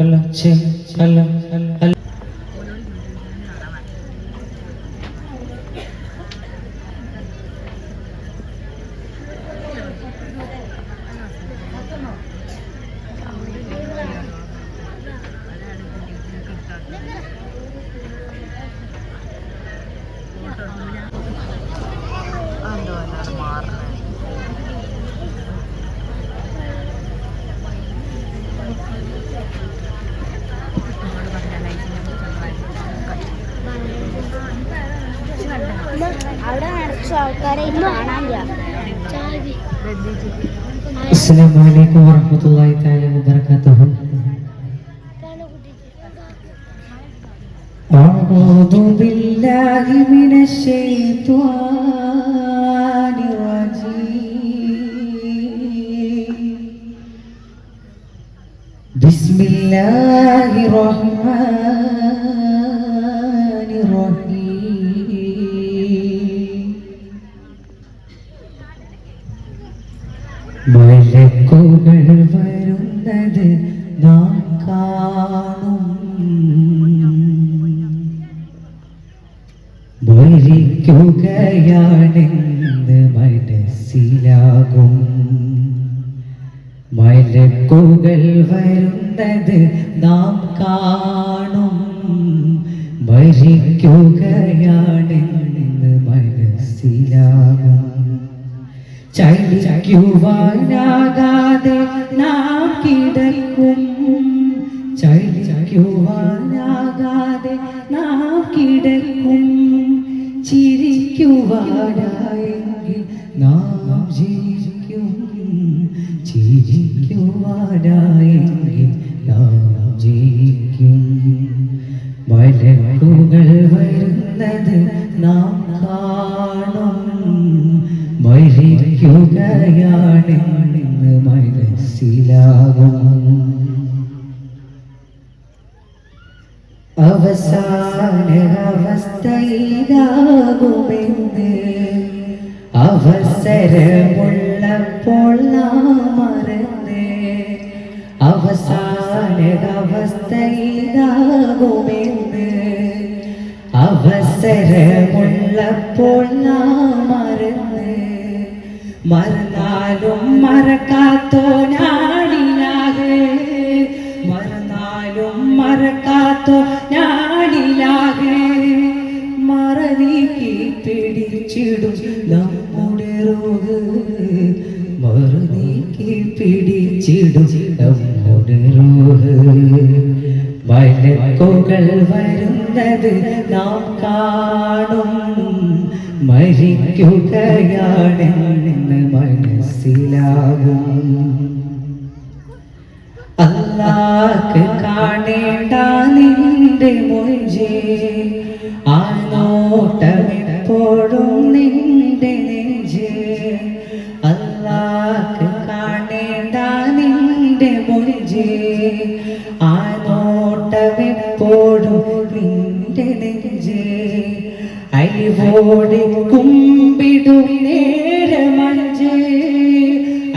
ഛെ, അല്ല അല്ല അവിടെ നിറച്ചു ആൾക്കാരെ ഇനി കാണാനില്ല السلام عليكم ورحمة الله تعالى وبركاته أعوذ بالله من الشيطان الرجيم بسم الله الرحمن മലക്കുകൾ വരുന്നത് നാം കാണും. ഭരിക്കുകയാണെന്ന് മനസ്സിലാകും. ചലിക്കുവാനാകാതെ നാം കിടക്കും. ചലിക്കുവാനാകാതെ നാം കിടക്കും. ചിരിക്കുവാനായെങ്കിൽ അവസാന അവസ്ഥയിലാകുമെന്ന് അവസരമുള്ളപ്പോൾ നാം അവസാന അവസ്ഥയിലാകുമെന്ന് അവസരമുള്ളപ്പോൾ നാം മറന്ന് മറന്നാലും വരുന്നത് നാം കാണും. മരിക്കുകയാണെന്ന് മനസ്സിലാകും. അല്ലാക്ക് കാണേണ്ട നിന്റെ മൊഴിജേ ആ നോട്ടമെപ്പോഴും നിന്റെ അരിവോടെ കുമ്പിടും നേരമഞ്ച്.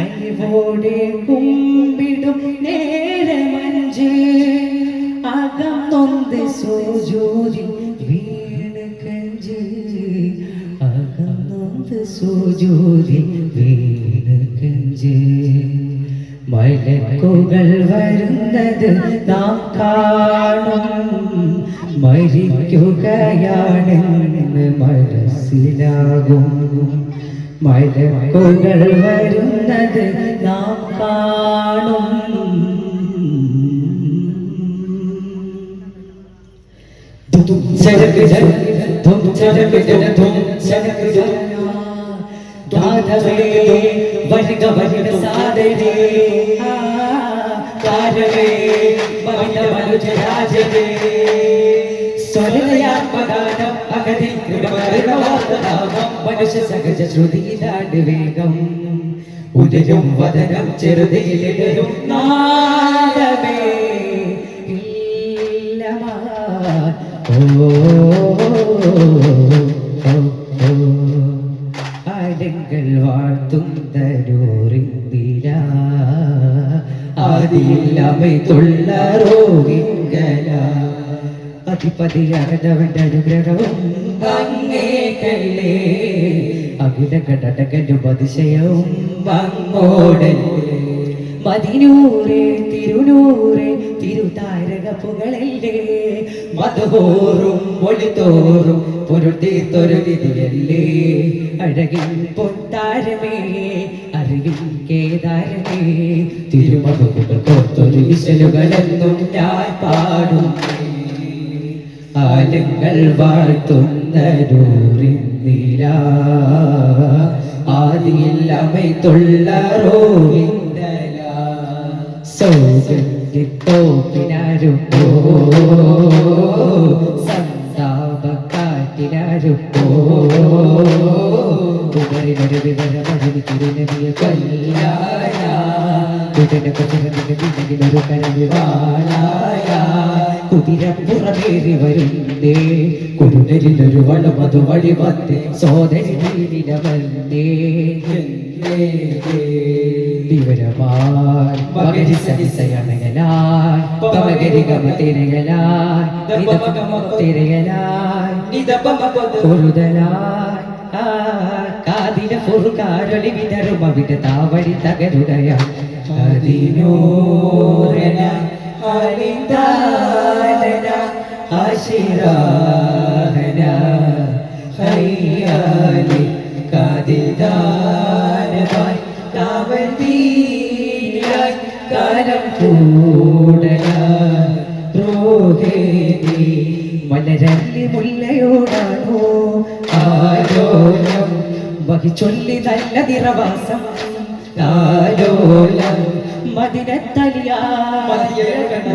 അരിവോടെ കുമ്പിടും നേരമഞ്ച്. അകം സോജോരി വീണ് അകം സോജോരി വീണ് മലക്കുകൾ വരുന്നത് നാം കാണും. മരിക്കുകയാണെന്ന് മനസ്സിലാകും. മഴക്കുകൾ വരുന്നത് നാം കാണും. വരിക വരിക സാദരേ കാരവേ ഭവിത മനുജ രാജവേ മനുഷ്യ സഹജ ഉദയം വദനം ചെറുതയിലും. ആരങ്ങൾ വാഴ്ത്തും തരൂറിന്തിര ആദിയില്ല അമൈത്തുള്ള റോഹിങ്കല അധിപതി അകതവന്റെ അനുഗ്രഹവും അങ്ങേക്കല്ലേ അഖില ഘടകനും അതിശയവും അങ്ങോടല്ലേ മതിനൂരെ തിരുനൂരെ തിരുതാരക പുകളല്ലേ മതോറും ഒളിതോറും പൊരുൾ തീർത്തൊരു വിധിയല്ലേ അഴകിൻ പൊത്താരമേ അറിവിൻ കേദാരമേ. തിരുമകുകൾ വിശലുകളെന്നും ഞാൻ പാടും ആലങ്ങൾ വാഴ്ത്തുന്ന നൂറിന്നില ആദിയിൽ അമൈത്തുള്ള റോവിന്ദല സൗഗന്ധിത്തോപ്പിനാരും പോ സന്താപക്കാറ്റിനാരും പോ കുമരിനൊരു കുതിര കുതിരന്റെ വിനകിലൊരു കരവിവാളായ കുതിരപ്പുറമേറി വരുന്നേ കുരുടലിലൊരു വളമതു വഴി വന്ന് സോദരി വന്നേ വിവരമായി മകരി സരിസയമകലായി പമകരി ഗമ തിരയലായി തിരയലായി പൊറുതലായി ആ കാതിന പൊറുകാരൊളി വിതറും അവിടെ താവഴി തകരുകയ. അതിനോരന അലിന്ദാനന ആശിരാഹന ഹയ്യാലി കാതിദാനമായി കാവൽ തീരായി കാലം കൂടല. ദ്രോഹേദി മലരല്ലി വഹിച്ചൊല്ലി നല്ല നിറവാസം. ലാലോലം മദിനത്തലിയ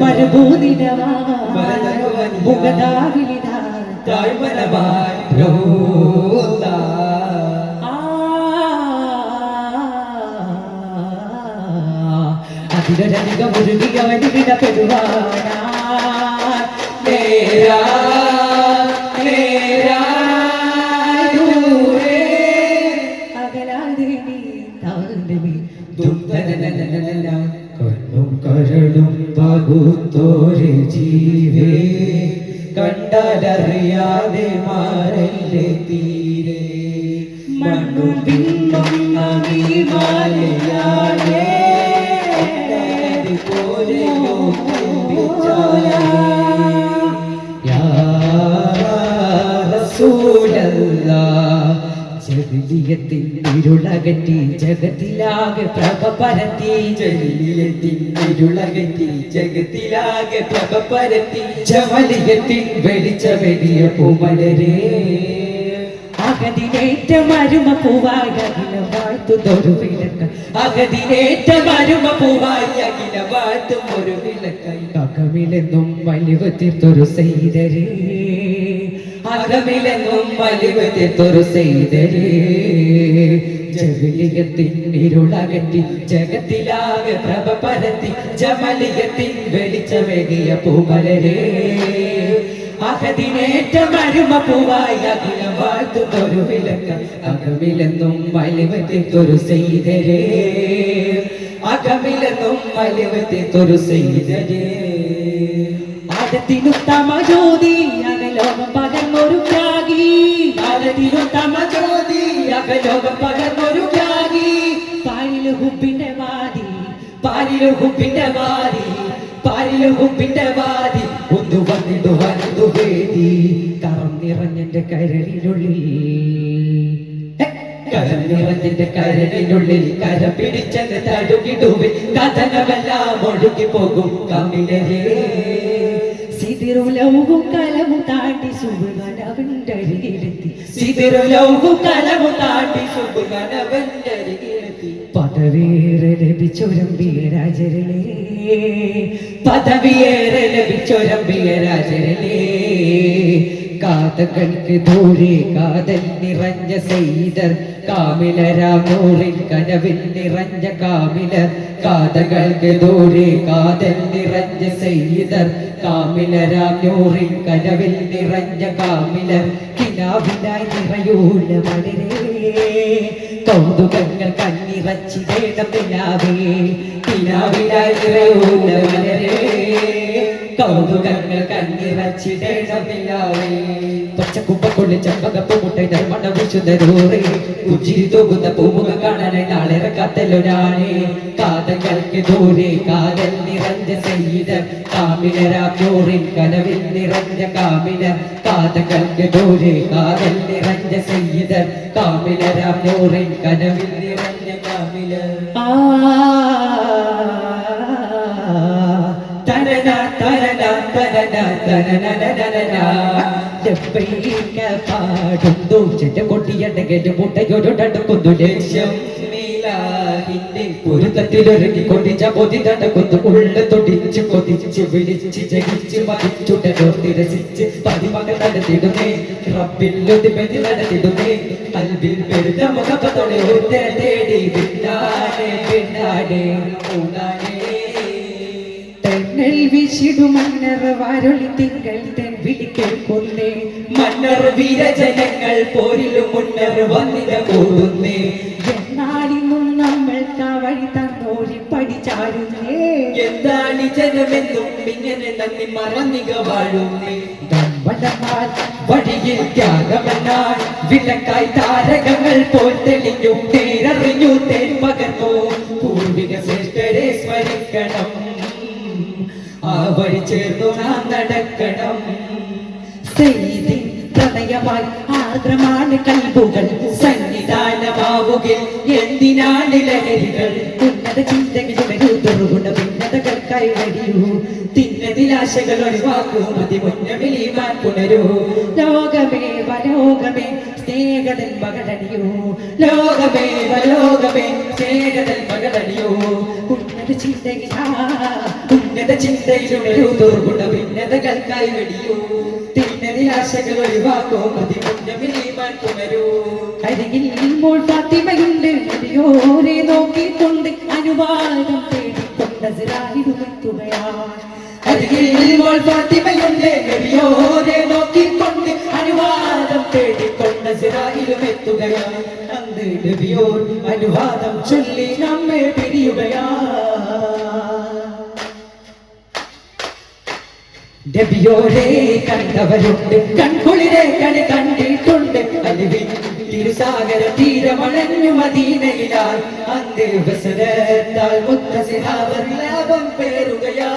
മരുഭൂതിടവാ മുഖദാവിലിതാ താഴ്മലമായി പ്രഭൂതാ നേരാ നേരാ. പോലെയോ ജഗതിയത്തിൻ ഇരുളകറ്റി ജഗത്തിലാകെ പ്രഭ പരത്തി ജഗതിയത്തിൻ ഇരുളകറ്റി ജഗത്തിലാകെ പ്രഭ പരത്തി ചവലിയത്തിൻ വെളിച്ച വെടിയ പൂമലരേ. അകതിനേറ്റ മരുമ പൂവായി അഖില വാഴ്ത്തുതൊരു വിളക്ക്. അകതിനേറ്റ മരുമ പൂവായി അഖില വാഴ്ത്തും ഒരു വിളക്കായി അകമിലെന്നും വലിവ് തീർത്തൊരു സെയ്തരേ അകമിലെന്നും വലിവ് തീർത്തൊരു സെയ്തരേ ഇരുളകറ്റി ജഗത്തിലാകെ പ്രഭ പരത്തി ജമലിയത്തിൻ വെളിച്ചമേകിയ പൂമലരേ. അകതിനേറ്റ മരുമ പൂവായി അഖിലം പകർന്നൊരു ത്യാഗി ആദത്തിനുത്തമ ജ്യോതി അകലോകം പകർന്നൊരു ത്യാഗി പാലിൽ ഹുബിന്റെ വാരി പാലിൽ ഹുബിന്റെ വാരി പാലിൽ ഹുബിന്റെ വാതി ഒന്ന് വന്നിട്ട് വന്നു വേദി. കറന്നിറഞ്ഞെന്റെ കരളിനുള്ളിൽ. ഹെ, കരം നിറഞ്ഞെന്റെ കരളിനുള്ളിൽ കര പിടിച്ചത് തടുകിടുവിൽ കഥനമെല്ലാം ഒഴുകി പോകും കമിലരേ സിതിരുലവും കലമു താണ്ടി സുബുകനവന്റെ അരികിലെത്തി. സിതിരുലവും കലമു താണ്ടി സുബുകനവന്റെ അരികിലെത്തി. പദവേറെ ലഭിച്ചൊരമ്പിയ രാജരലേ പദവിയേറെ ലഭിച്ചൊരമ്പിയ രാജരലേ കാതകൾക്ക് ദൂരെ കാതൽ നിറഞ്ഞ സെയ്തർ കാമിലരാമൂറിൽ കനവിൽ നിറഞ്ഞ കാമിലർ. കാതകൾക്ക് ദൂരെ കാതൽ നിറഞ്ഞ സെയ്തർ കാമിലരാമൂറിൽ കനവിൽ നിറഞ്ഞ കാമിലർ. കിനാവിലായി നിറയൂല മലരേ കൗതുകങ്ങൾ കണ്ണിറച്ചിടേണം നിലാവേ നിലാവിലായിരേ കൗതുകങ്ങൾ കണ്ണിറച്ചിടേണം നിലാവേ പച്ചക്കുപ്പക്കുള്ളിൽ ചെമ്പകപ്പ് മുട്ടൈ ധർമ്മണ വിശുദ്ധരൂറേ പുഞ്ചിരി തൂകുന്ന പൂമുഖ കാണാനായി നാളെ ഇറക്കാത്തല്ലൊരാളെ കാതങ്ങൾക്ക് ദൂരെ കാതൽ നിറഞ്ഞ സയ്യിദ കാമിനരാൂറിൻ കനവിൽ നിറഞ്ഞ കാമിന കാതങ്ങൾക്ക് ദൂരെ കാതൽ നിറഞ്ഞ സയ്യിദ കാമിനരാൂറിൻ കനവിൽ നിറഞ്ഞ കാമില തനന പാടുന്നു ചെറ്റ ലക്ഷ്യം നീലാഹിന്റെ പൊരുത്തത്തിലൊരുങ്ങി കൊതിച്ച കൊതി നടക്കുന്നു ഉള്ള തൊടിച്ച് കൊതിച്ച് വിളിച്ച് ജയിച്ച് മതിച്ചുടനോർത്തി തിരസിച്ച് പതിമകൾ നടത്തിടുന്നേ റബ്ബില്ലൊതിമെതി നടത്തിടുന്നേ കൽവിൽ പെരുത മുഖപ്പത്തോടെ ഉത്തര തേടി പിന്നാലെ പിന്നാലെ ഊണാനേ തെന്നൽ വീശിടു മണ്ണർ വാരൊളി തിങ്കൾ തെൻ വിളിക്കൽ കൊന്നേ. മണ്ണർ വീരജനങ്ങൾ പോരിലും മുന്നർ വന്നിത കൂടുന്നേ. എന്നാലിന്നും നമ്മൾക്ക് വഴി തന്നോരി പഠിച്ചാരുന്നേ എന്താണ് ജനമെന്നും ഇങ്ങനെ നന്ദി മറന്നിക വാഴുന്നേ. ദമ്പടമാൽ വഴിയിൽ ത്യാഗമെന്നാൽ വിലക്കായി താരകങ്ങൾ പോൽ തെളിഞ്ഞു തേരറിഞ്ഞു തേൻ പകർന്നു. പൂർവിക ശ്രേഷ്ഠരെ സ്മരിക്കണം. വഴി ചേർന്നു നാം നടക്കണം. സെയ്തിൻ പ്രണയമായി ആർദ്രമാണ് കൽബുകൾ. സന്നിധാനമാവുകിൽ എന്തിനാണ് ലഹരികൾ? ഉന്നത ചിന്തകളുടെ രുദ്രഗുണ ഭിന്നതകൾക്കായി വഴിയൂ തിന്നതിലാശകൾ ഒഴിവാക്കൂ മതി മുന്നമിലിമാൻ പുണരൂ ലോകമേ വലോകമേ സ്നേഹതൻ മകളടിയൂ ലോകമേ വലോകമേ സ്നേഹതൻ മകളടിയൂ ഉന്നത ചിന്തയിലാ ഉന്നത ചിന്തയിലുണരൂ ദുർഗുണ ഭിന്നതകൾക്കായി വെടിയൂ. തിന്നതിലാശകൾ ഒഴിവാക്കോ. മതി മുന്നമിലിമാൻ പുണരൂ കരികിൽ മോൾ ഫാത്തിമയുണ്ട്. നദിയോരെ നോക്കിക്കൊണ്ട് അനുവാദം തേടിക്കൊണ്ട് സിറാഹിടുമെത്തുകയാണ് അരികിൽ നബിയോരെ നോക്കിക്കൊണ്ട് അനുവാദം തേടിക്കൊണ്ട് സിറാഹിലും എത്തുകയാണ്. അന്ന് നബിയോർ അനുവാദം ചൊല്ലി നബിയോരെ കണ്ടവരുണ്ട് കൺകുളിരെ കണി കണ്ടിട്ടുണ്ട് അലിവിൻ തിരുസാഗര തീരമണഞ്ഞു മദീനയിലാൽ അന്ത് വസരത്താൽ മുത്തസിഹാവർ ലാഭം പേരുകയാ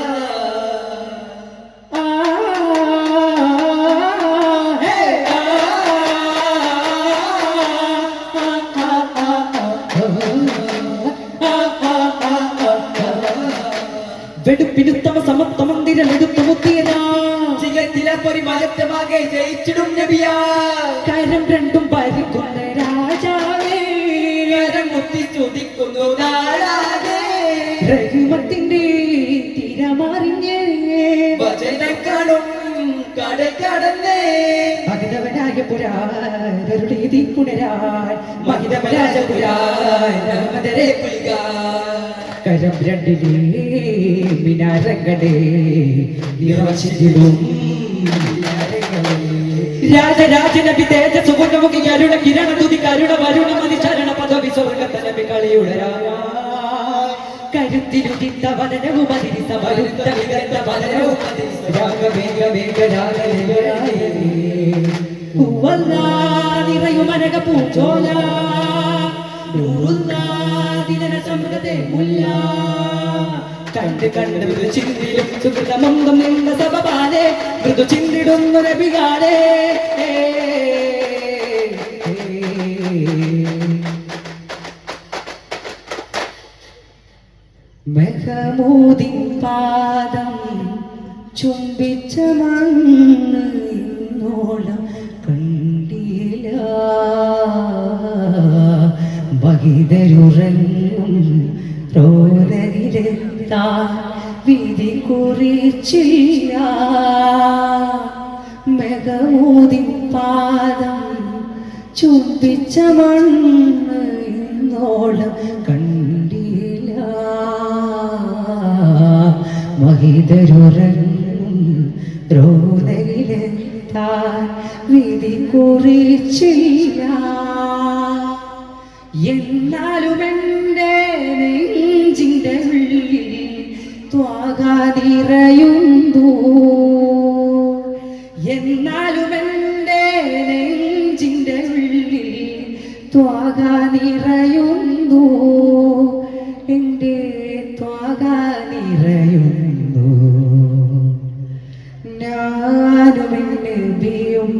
വെടുപ്പിനുത്തമ സമത്വ ജയിച്ചിടും നബിയാ. കരം രണ്ടും ഭരിക്കുന്ന രാജാവേ. കരം മുത്തി ചുതിക്കുന്നു രഹിമത്തിന്റെ തിരമറിഞ്ഞേ. വചനങ്ങളും കടൽ മഹിതവനായ പുനരാൻ മഹിതമരാജപുരാൻ മദരെ പുലിക. കരം രണ്ടിലേ മിനാരങ്ങളെ നിറച്ചിടും രാജരാജനബി തേജസ് കൊണ്ടുമുഖി അരുണ കിരണ തുതി കരുണ വരുണ മതിചരണ പദവി സ്വർഗത്തനബി കളിയുടെ കരുത്തിരുതിത്ത വദനവും അതിരിത്ത വരുത്ത വിഗത്ത വദനവും രാഗവേഗ വേഗ രാഗലേ നിറയുമനക പൂച്ചോല ദിനന സമൃദ്ധത്തെ മുല്ല കണ്ട് കണ്ട് മൃദു ചിന്തിലും സുഹൃതമൊന്നും നിന്ന സഭപാലെ മൃദു ചിന്തിടുന്നു രബികാലേ മെഹമൂദിൻ പാദം ചുംബിച്ച മണ്ണ് ഇന്നോളം കണ്ടില്ല. ബഹിതരുറങ്ങും റോദനിലെത്താ വിധി കുറിച്ചില്ല മെഗമോതി പാദം ചുംബിച്ച മണ്ണ് ഇന്നോളം കണ്ടില്ല. മഹിതരുറങ്ങും റോദയിലെത്താൻ വിധി കുറിച്ചില്ല എന്നാലും ത്വാകാതിറയുന്നു എന്നാലും എന്റെ നെഞ്ചിന്റെ ഉള്ളിൽ ത്വാകാതിറയുന്നു എന്റെ ത്വാകാതിറയുന്നു ഞാനും നബിയും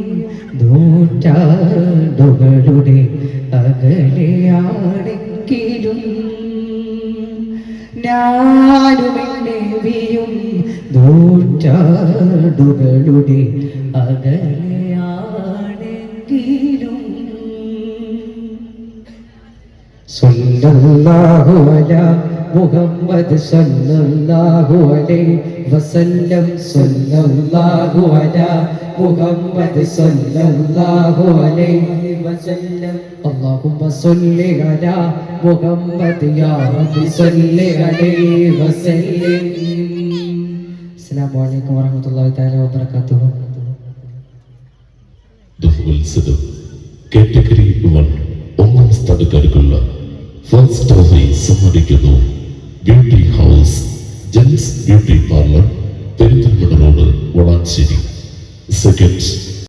നൂറ്റാണ്ടുകളുടെ അകലെയാണെങ്കിലും ഞാനും നബിയും നൂറ്റാടുകളുടെ അകലെയാണെങ്കിലും. സ്വന്തം മുഹമ്മദ് സല്ലല്ലാഹു അലൈഹി വസല്ലം സല്ലല്ലാഹു അലാ മുഹമ്മദ് സല്ലല്ലാഹു അലൈഹി വസല്ലം اللهم صل على محمد يا رب صل عليه وسلم السلام عليكم ورحمة الله تعالى وبركاته മത്സരം കാറ്റഗറി വൺ ഒന്നാം സ്ഥാനക്കാർക്കുള്ള first trophy സമ്മാനിക്കുന്നു beauty house gents beauty parlour Perinthalmanna road Valanchery second